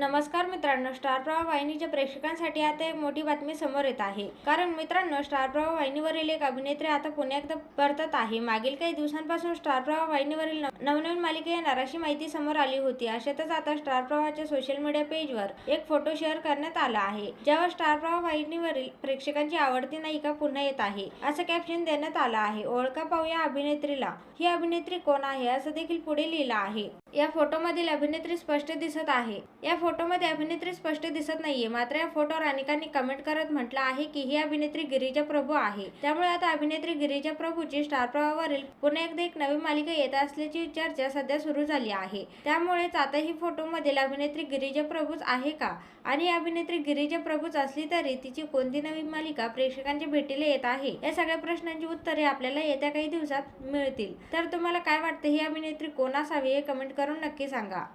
नमस्कार मित्रांनो स्टार प्रवाह वाहिनीच्या प्रेक्षकांसाठी आता एक मोठी बातमी समोर येत आहे. कारण मित्रांनो स्टार प्रवाह वाहिनीवरील एक अभिनेत्री आता पुण्यात परतत आहे. मागील काही दिवसांपासून स्टार प्रवाह वाहिनीवरील नवनवीन मालिका येणार अशी माहिती समोर आली होती. अशातच आता स्टार प्रवाहाच्या सोशल मीडिया पेजवर एक फोटो शेअर करण्यात आला आहे. ज्यावर स्टार प्रवाह वाहिनीवरील प्रेक्षकांची आवडती नायिका पुन्हा येत आहे. असं कॅप्शन देण्यात आलं आहे. ओळखा पाहूया अभिनेत्रीला. ही अभिनेत्री कोण आहे? असं देखील पुढे लिहिलं आहे. या फोटोमधील अभिनेत्री स्पष्ट दिसत आहे. या फोटोमध्ये अभिनेत्री अभिनेत्री स्पष्ट दिसत नाहीये. मात्र या फोटोवर अनेकांनी कमेंट करत म्हटलं आहे की ही अभिनेत्री गिरिजा प्रभू आहे. त्यामुळे आता अभिनेत्री गिरिजा प्रभूची स्टार प्रवाहावरील पुन्हा एकदा एक नवी मालिका येत असल्याची चर्चा सध्या सुरू झाली आहे. त्यामुळेच आता ही फोटोमधील अभिनेत्री गिरिजा प्रभूच आहे का? आणि अभिनेत्री गिरिजा प्रभूच असली तरी तिची कोणती नवी मालिका प्रेक्षकांच्या भेटीला येत आहे? या सगळ्या प्रश्नांची उत्तरे आपल्याला येत्या काही दिवसात मिळतील. तर तुम्हाला काय वाटतं? ही अभिनेत्री कोण असावी हे कमेंट करून नक्की सांगा.